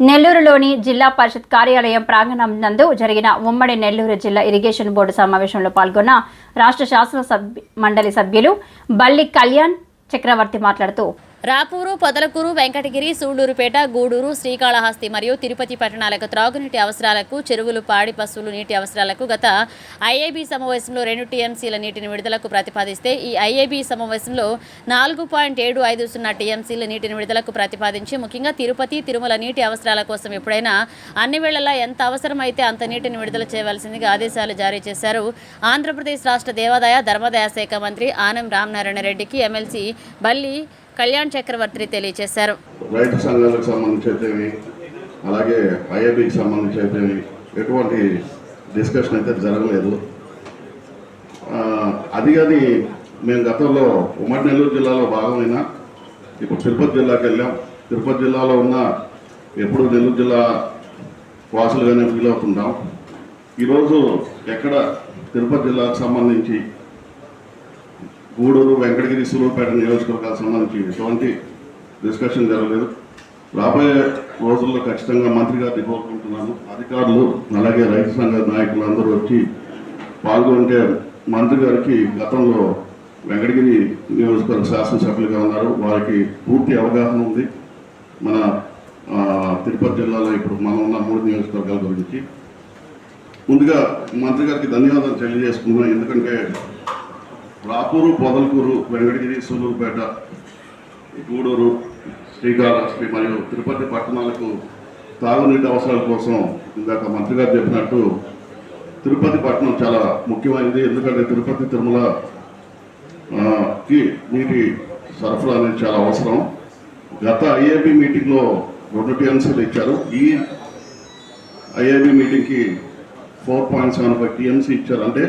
నెల్లూరులోని జిల్లా పరిషత్ కార్యాలయం ప్రాంగణం నందు జరిగిన ఉమ్మడి నెల్లూరు జిల్లా ఇరిగేషన్ బోర్డు సమావేశంలో పాల్గొన్న రాష్ట్ర శాసన సభ్య మండలి సభ్యులు బల్లి కళ్యాణ్ చక్రవర్తి మాట్లాడుతూ రాపూరు పొదలకూరు వెంకటగిరి సూళ్ళూరుపేట గూడూరు శ్రీకాళహస్తి మరియు తిరుపతి పట్టణాలకు త్రాగునీటి అవసరాలకు చెరువులు పాడి పశువులు నీటి అవసరాలకు గత ఐఏబీ సమావేశంలో రెండు టీఎంసీల నీటిని విడుదలకు ప్రతిపాదిస్తే ఈ ఐఏబీ సమావేశంలో నాలుగు పాయింట్ ఏడు ఐదు సున్నా టీఎంసీల నీటిని విడుదలకు ప్రతిపాదించి ముఖ్యంగా తిరుపతి తిరుమల నీటి అవసరాల కోసం ఎప్పుడైనా అన్ని వేళలా ఎంత అవసరమైతే అంత నీటిని విడుదల చేయవలసిందిగా ఆదేశాలు జారీ చేశారు. ఆంధ్రప్రదేశ్ రాష్ట్ర దేవాదాయ ధర్మదాయ శాఖ మంత్రి ఆనం రామనారాయణ రెడ్డికి ఎమ్మెల్సీ బల్లి కళ్యాణ్ చక్రవర్తి తెలియజేశారు. రైతు సంఘాలకు సంబంధించి అలాగే ఐఐబికి సంబంధించి ఎటువంటి డిస్కషన్ అయితే జరగలేదు. అది కానీ మేము గతంలో ఉమ్మడి నెల్లూరు జిల్లాలో భాగమైన ఇప్పుడు తిరుపతి జిల్లాకి వెళ్ళాం. తిరుపతి జిల్లాలో ఉన్న ఎప్పుడు నెల్లూరు జిల్లా వాసులుగానే ఫీల్ అవుతుంటాం. ఈరోజు ఎక్కడ తిరుపతి జిల్లాకు సంబంధించి గూడూరు వెంకటగిరి సూలూరుపేట నియోజకవర్గాలకు సంబంధించి ఎటువంటి డిస్కషన్ జరగలేదు. రాబోయే రోజుల్లో ఖచ్చితంగా మంత్రి గారిని కోరుకుంటున్నాను అధికారులు అలాగే రైతు సంఘ నాయకులు అందరూ వచ్చి పాల్గొంటే మంత్రి గారికి గతంలో వెంకటగిరి నియోజకవర్గ శాసనసభ్యులుగా ఉన్నారు. వారికి పూర్తి అవగాహన ఉంది. మన తిరుపతి జిల్లాలో ఇప్పుడు మనం ఉన్న మూడు నియోజకవర్గాల గురించి. ముందుగా మంత్రి గారికి ధన్యవాదాలు తెలియజేసుకున్నాం ఎందుకంటే రాపూరు పొదలకూరు వెంకటగిరి సూలూరుపేట గూడూరు శ్రీకాళహస్తి మరియు తిరుపతి పట్టణాలకు తాగునీటి అవసరాల కోసం ఇందాక మంత్రి గారు చెప్పినట్టు తిరుపతి పట్టణం చాలా ముఖ్యమైనది. ఎందుకంటే తిరుపతి తిరుమలకి నీటి సరఫరా అనేది చాలా అవసరం. గత ఐఏబి మీటింగ్లో రెండు టీఎంసీలు ఇచ్చారు. ఈ ఐఏబి మీటింగ్కి four point seven five TMC ఇచ్చారు. అంటే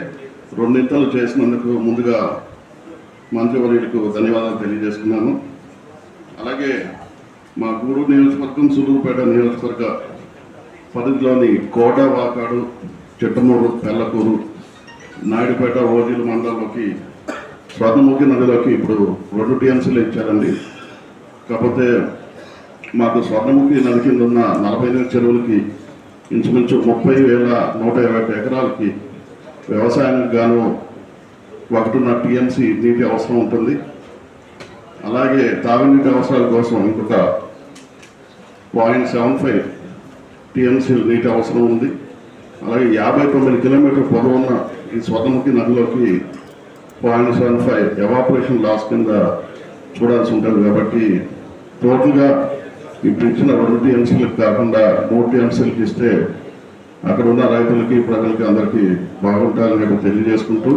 రెండింతలు చేసినందుకు ముందుగా మంత్రివర్యులకు ధన్యవాదాలు తెలియజేసుకున్నాను. అలాగే మా గూడూరు నియోజకవర్గం సులూరుపేట నియోజకవర్గ పరిధిలోని కోట వాకాడు చిట్టమూరు పెల్లకూరు నాయుడుపేట ఓజీలు మండలంలోకి స్వర్ణముఖి నదిలోకి ఇప్పుడు రెండు టీఎంసీలు ఇచ్చారండి. కాకపోతే మాకు స్వర్ణముఖి నది కింద ఉన్న నలభై ఎనిమిది చెరువులకి ఇంచుమించు ముప్పై వేల నూట ఇరవై ఎకరాలకి వ్యవసాయానికి గాను ఒకటిన్న టీఎంసీ నీటి అవసరం ఉంటుంది. అలాగే తాగునీటి అవసరాల కోసం ఇంకొక పాయింట్ సెవెన్ ఫైవ్ టీఎంసీలు నీటి అవసరం ఉంది. అలాగే యాభై తొమ్మిది కిలోమీటర్ పొడవున్న ఈ స్వతముఖి నదిలోకి point seven five evaporation loss కింద చూడాల్సి ఉంటుంది. కాబట్టి టోటల్గా ఇప్పుడు ఇచ్చిన రెండు టీఎంసీలకు కాకుండా మూడు టీఎంసీలకు ఇస్తే అక్కడ ఉన్న రైతులకి ప్రజలకి అందరికీ బాగుంటారని తెలియజేసుకుంటూ